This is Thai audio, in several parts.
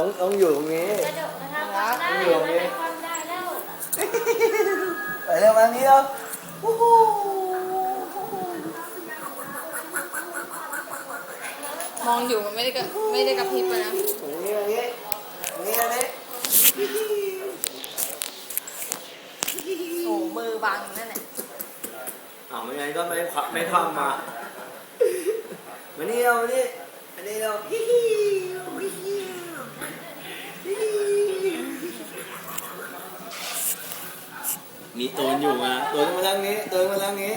ต้องต้องอยู่ตรงนี้ กระโดดนะคะความได้อยู่ตรงมันนี้เป็นความได้แล้วไปเร็วมานี้แล้วโอ้โหมองอยู่มันไม่ได้กระไม่ได้กระพริบเลยนะตรงนี้ตรงนี้ตรงนี้ตรงนี้โอ้มือบังนั่นแหละอ้าวไม่งั้นก็ไม่ควักไม่คว่ำมามานี่เรามานี่อันนี้เราฮิฮิฮิฮิ ฮิมีตูนอยู่มาตูนมาทางนี้ตูนมาทางนี้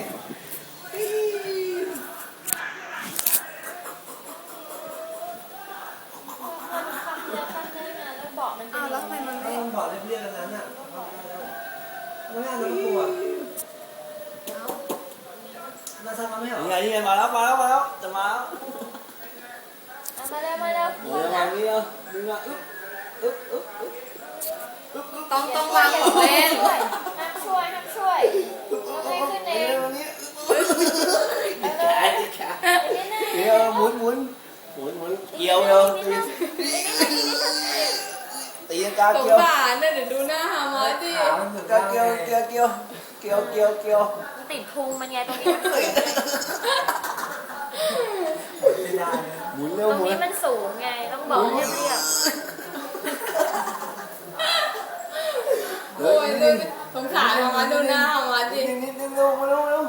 ความเร็วความเร็วน่ะแล้วเบาะมันเป็นอ้าวแล้วทำไมมันไม่ต้องบอกเรียบๆแบบนั้นอะไม่น่าจะกลัวน่าทำมาไม่เหรอนี่ไงนี่ไงมาแล้วมาแล้วมาแล้วจะมาแล้วเอามา เร็วมาเร็วเดี๋ยวมานี่เอาดึงอะอึ๊บอึ๊บอึ๊บอึ๊บต้องต้องวางของเล่นช่วยห้ามช่วยห้ามช่วยเราให้ขึ้นเองเร็วนี้เอาเร็วแขนแขนอันนี้นะเดี๋ยวหมุนหมุนหมุนหมุนเกี่ยวเร็วตีตีกาสงเกี่ยวสารเนี่ยเดี๋ยวดูหน้าฮามาดิกาเกี่ยวเกี่ยวเกี่ยวเกี่ยวเกี่ยวเกี่ยวมันติดพุงมันไงตรงนี้ หมุนตเร็วรงนี้มันสูงไงต้องบอกเรียบโอ้ยเลยสงสารออกมาดูหน้าออกมาดินิดนิดเร็วเร็วเร็ว